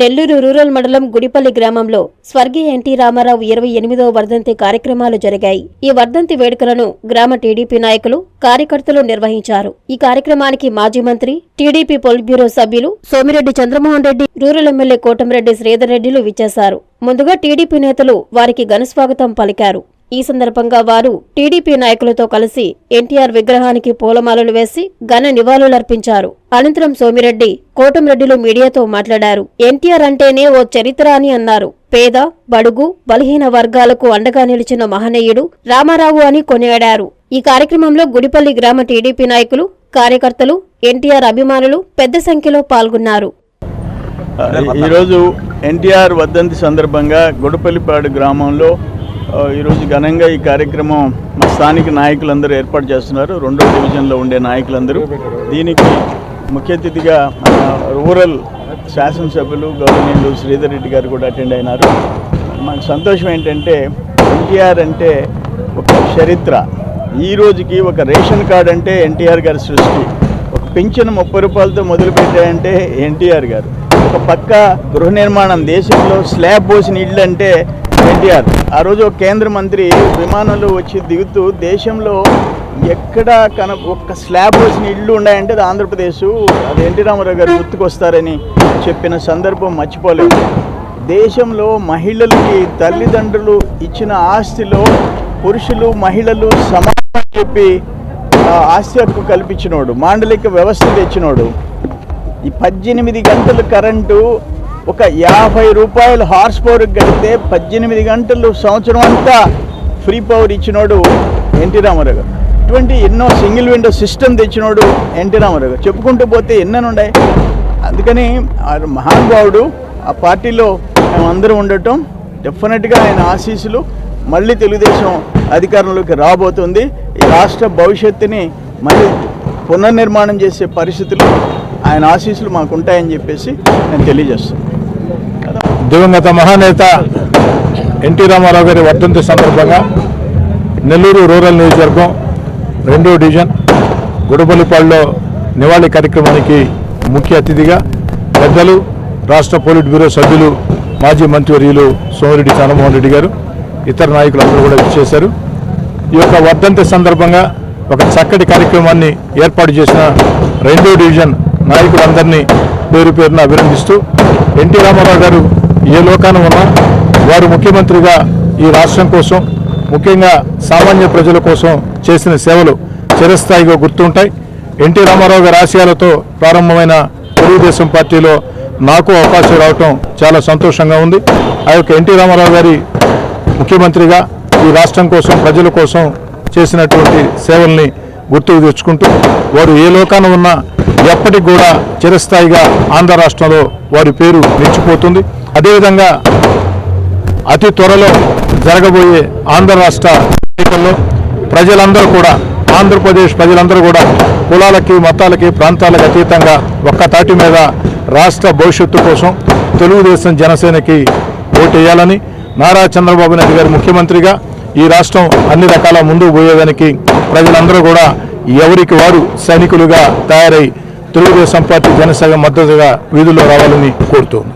Nellore rural మండలం గుడిపల్లి గ్రామంలో స్వర్గీయ ఎన్టీ రామారావు ఇరవై ఎనిమిదవ వర్ధంతి కార్యక్రమాలు జరిగాయి. ఈ వర్ధంతి వేడుకలను గ్రామ టీడీపీ నాయకులు కార్యకర్తలు నిర్వహించారు. ఈ కార్యక్రమానికి మాజీ మంత్రి టీడీపీ పొలిట్ బ్యూరో సభ్యులు సోమిరెడ్డి చంద్రమోహన్ రెడ్డి రూరల్ ఎమ్మెల్యే కోటంరెడ్డి శ్రీధర్ రెడ్డిలు విచ్చేశారు. ముందుగా టీడీపీ నేతలు వారికి ఘనస్వాగతం పలికారు. ఈ సందర్భంగా వారు టీడీపీ నాయకులతో కలిసి ఎన్టీఆర్ విగ్రహానికి పూలమాలలు వేసి ఘన నివాళులర్పించారు. అనంతరం సోమిరెడ్డి కోటంరెడ్డిలు మీడియాతో మాట్లాడారు. ఎన్టీఆర్ అంటేనే ఓ చరిత్ర అని అన్నారు. పేద బడుగు బలహీన వర్గాలకు అండగా నిలిచిన మహనీయుడు రామారావు అని కొనియాడారు. ఈ కార్యక్రమంలో గుడిపల్లి గ్రామ టీడీపీ నాయకులు కార్యకర్తలు ఎన్టీఆర్ అభిమానులు పెద్ద సంఖ్యలో పాల్గొన్నారు. ఈరోజు ఎన్టీఆర్ వర్ధంతి సందర్భంగా గుడపల్లిపాడు గ్రామంలో ఈరోజు ఘనంగా ఈ కార్యక్రమం మా స్థానిక నాయకులందరూ ఏర్పాటు చేస్తున్నారు. రెండో డివిజన్లో ఉండే నాయకులందరూ. దీనికి ముఖ్య అతిథిగా రూరల్ శాసనసభ్యులు గౌరవనీయులు శ్రీధర్ రెడ్డి గారు కూడా అటెండ్ అయినారు. మనకు సంతోషం ఏంటంటే ఎన్టీఆర్ అంటే ఒక చరిత్ర. ఈ రోజుకి ఒక రేషన్ కార్డ్ అంటే ఎన్టీఆర్ గారి సృష్టి. ఒక పింఛను ముప్పై రూపాయలతో మొదలుపెట్టాయంటే ఎన్టీఆర్ గారు. ఒక పక్క గృహ నిర్మాణం దేశంలో స్లాబ్ పోసిన ఇళ్ళు అంటే ఎన్టీఆర్ ఆ రోజు కేంద్ర మంత్రి విమానంలో వచ్చి దిగుతూ దేశంలో ఎక్కడ కన ఒక్క స్లాబ్ వచ్చిన ఇళ్ళు ఉన్నాయంటే అది ఆంధ్రప్రదేశ్. అది ఎన్టీ రామారావు గారు గుర్తుకొస్తారని చెప్పిన సందర్భం మర్చిపోలేదు దేశంలో మహిళలకి తల్లిదండ్రులు ఇచ్చిన ఆస్తిలో పురుషులు మహిళలు సమానం చెప్పి ఆస్తి హక్కు కల్పించినోడు మాండలిక వ్యవస్థ తెచ్చినోడు. ఈ పద్దెనిమిది గంటలు కరెంటు ఒక యాభై రూపాయలు హార్స్ పవర్కి కడితే పద్దెనిమిది గంటలు సంవత్సరం అంతా ఫ్రీ పవర్ ఇచ్చినోడు ఎన్టీ రామారావు గారు. ఇటువంటి ఎన్నో సింగిల్ విండో సిస్టమ్ తెచ్చినోడు ఎన్టీ రామారావు గారు. చెప్పుకుంటూ పోతే ఎన్నెన్ని ఉన్నాయి అందుకని మహానుభావుడు ఆ పార్టీలో మేమందరం ఉండటం డెఫినెట్గా ఆయన ఆశీస్సులు మళ్ళీ తెలుగుదేశం అధికారంలోకి రాబోతుంది. ఈ రాష్ట్ర భవిష్యత్తుని మళ్ళీ పునర్నిర్మాణం చేసే పరిస్థితులు ఆయన ఆశీస్సులు మాకు ఉంటాయని చెప్పేసి నేను తెలియజేస్తున్నాను. దివంగత మహానేత ఎన్టీ రామారావు గారి వర్ధంతి సందర్భంగా నెల్లూరు రూరల్ నియోజకవర్గం రెండో డివిజన్ గుడపల్లిపాడులో నివాళి కార్యక్రమానికి ముఖ్య అతిథిగా పెద్దలు రాష్ట్ర పోలిట్ బ్యూరో సభ్యులు మాజీ మంత్రివర్యులు సోమిరెడ్డి చంద్రమోహన్ రెడ్డి గారు ఇతర నాయకులు అందరూ కూడా ఇచ్చేశారు ఈ యొక్క వర్ధంతి సందర్భంగా ఒక చక్కటి కార్యక్రమాన్ని ఏర్పాటు చేసిన రెండో డివిజన్ నాయకులందరినీ పేరు పేరున అభినందిస్తూ ఎన్టీ రామారావు గారు ఏ లోకాన ఉన్నా వారు ముఖ్యమంత్రిగా ఈ రాష్ట్రం కోసం ముఖ్యంగా సామాన్య ప్రజల కోసం చేసిన సేవలు చిరస్థాయిగా గుర్తుంటాయి. ఎన్టీ రామారావు గారి ఆశయాలతో ప్రారంభమైన తెలుగుదేశం పార్టీలో నాకు అవకాశం రావటం చాలా సంతోషంగా ఉంది. ఆ యొక్క ఎన్టీ రామారావు గారి ముఖ్యమంత్రిగా ఈ రాష్ట్రం కోసం ప్రజల కోసం చేసినటువంటి సేవల్ని గుర్తుకు తెచ్చుకుంటూ వారు ఏ లోకాన ఉన్నా ఎప్పటికి కూడా చిరస్థాయిగా ఆంధ్ర రాష్ట్రంలో వారి పేరు నిలిచిపోతుంది. అదేవిధంగా అతి త్వరలో జరగబోయే ఆంధ్ర రాష్ట్ర ఎన్నికల్లో ప్రజలందరూ కూడా ఆంధ్రప్రదేశ్ ప్రజలందరూ కూడా కులాలకి మతాలకి ప్రాంతాలకు అతీతంగా ఒక్క తాటి మీద రాష్ట్ర భవిష్యత్తు కోసం తెలుగుదేశం జనసేనకి ఓటేయాలని నారా చంద్రబాబు నాయుడు గారు ముఖ్యమంత్రిగా ఈ రాష్ట్రం అన్ని రకాల ముందుకు పోయేదానికి ప్రజలందరూ కూడా ఎవరికి వారు సైనికులుగా తయారై తెలుగుదేశం పార్టీ జనసేన మద్దతుగా వీధుల్లో రావాలని కోరుతోంది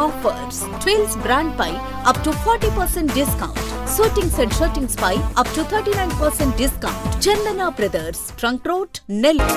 offers twills brand pi up to forty percent discount suitings and shirtings pi up to thirty nine percent discount Chandana brothers trunk road Nellore